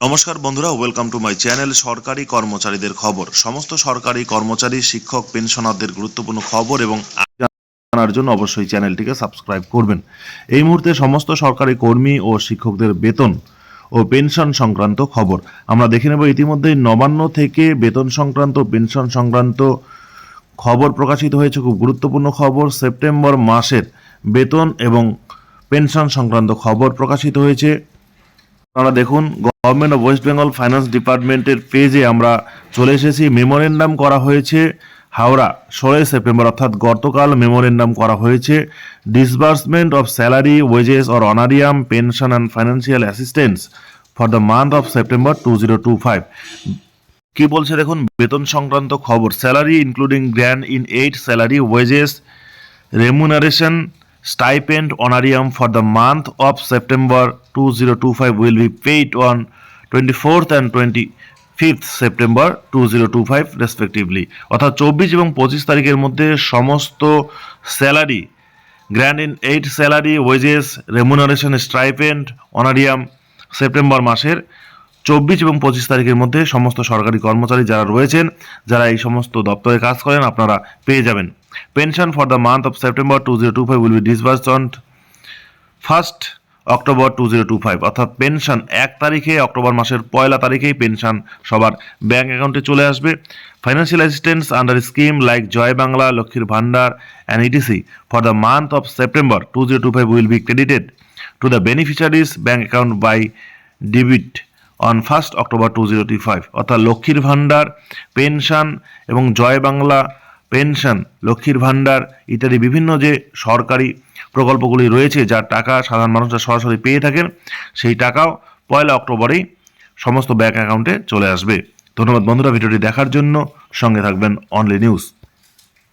নমস্কার বন্ধুরা welcome to my channel সরকারি কর্মচারীদের খবর। সমস্ত সরকারি কর্মচারী, শিক্ষক, পেনশনারদের গুরুত্বপূর্ণ খবর এবং জানার জন্য অবশ্যই চ্যানেলটিকে সাবস্ক্রাইব করবেন। এই মুহূর্তে সমস্ত সরকারি কর্মী ও শিক্ষকদের বেতন ও পেনশন সংক্রান্ত খবর। আমরা দেখে নেব ইতিমধ্যেই নবান্ন থেকে বেতন সংক্রান্ত, পেনশন সংক্রান্ত খবর প্রকাশিত হয়েছে। খুব গুরুত্বপূর্ণ খবর, সেপ্টেম্বর মাসের বেতন এবং পেনশন সংক্রান্ত খবর প্রকাশিত হয়েছে। আপনারা দেখুন government of West Bengal finance ডিপার্টমেন্টের পেজে আমরা চলে এসেছি। মেমোরেন্ডাম করা হয়েছে, হাওড়া, ষোলোই সেপ্টেম্বর অর্থাৎ গতকাল মেমোরেন্ডাম করা হয়েছে। Disbursement of salary wages or honorarium pension and financial assistance for the month of September two zero two five কি বলছে দেখুন, বেতন সংক্রান্ত খবর। Salary including grant in aid salary wages remuneration stipend honorarium for the month of September 2025 will be paid on 24th and 25th September 2025 respectively. অর্থাৎ চব্বিশ এবং পঁচিশ তারিখের মধ্যে সমস্ত salary, grant in aid salary, wages, remuneration stipend honorarium September মাসের চব্বিশ এবং পঁচিশ তারিখের মধ্যে সমস্ত সরকারি কর্মচারী যারা রয়েছেন, যারা এই সমস্ত দপ্তরে কাজ করেন, আপনারা পেয়ে যাবেন। Pension for month of September two zero two five will be disburse on first October two zero two five অর্থাৎ পেনশন এক তারিখে অক্টোবর মাসের পয়লা তারিখেই পেনশন সবার ব্যাঙ্ক অ্যাকাউন্টে চলে আসবে। Financial assistance under scheme like Joy Bangla লক্ষ্মীর ভান্ডার and ETC for the month of September two zero two five will be credited to the beneficiaries bank account by debit on first October two zero two five অর্থাৎ লক্ষ্মীর ভান্ডার pension এবং জয় Bangla pension, লক্ষ্মীর ভাণ্ডার ইত্যাদি বিভিন্ন যে সরকারি প্রকল্পগুলি রয়েছে যার টাকা সাধারণ মানুষরা সরাসরি পেয়ে থাকেন, সেই টাকাও পয়লা অক্টোবরেই সমস্ত ব্যাঙ্ক অ্যাকাউন্টে চলে আসবে। ধন্যবাদ বন্ধুরা, ভিডিওটি দেখার জন্য সঙ্গে থাকবেন অনলি নিউজ।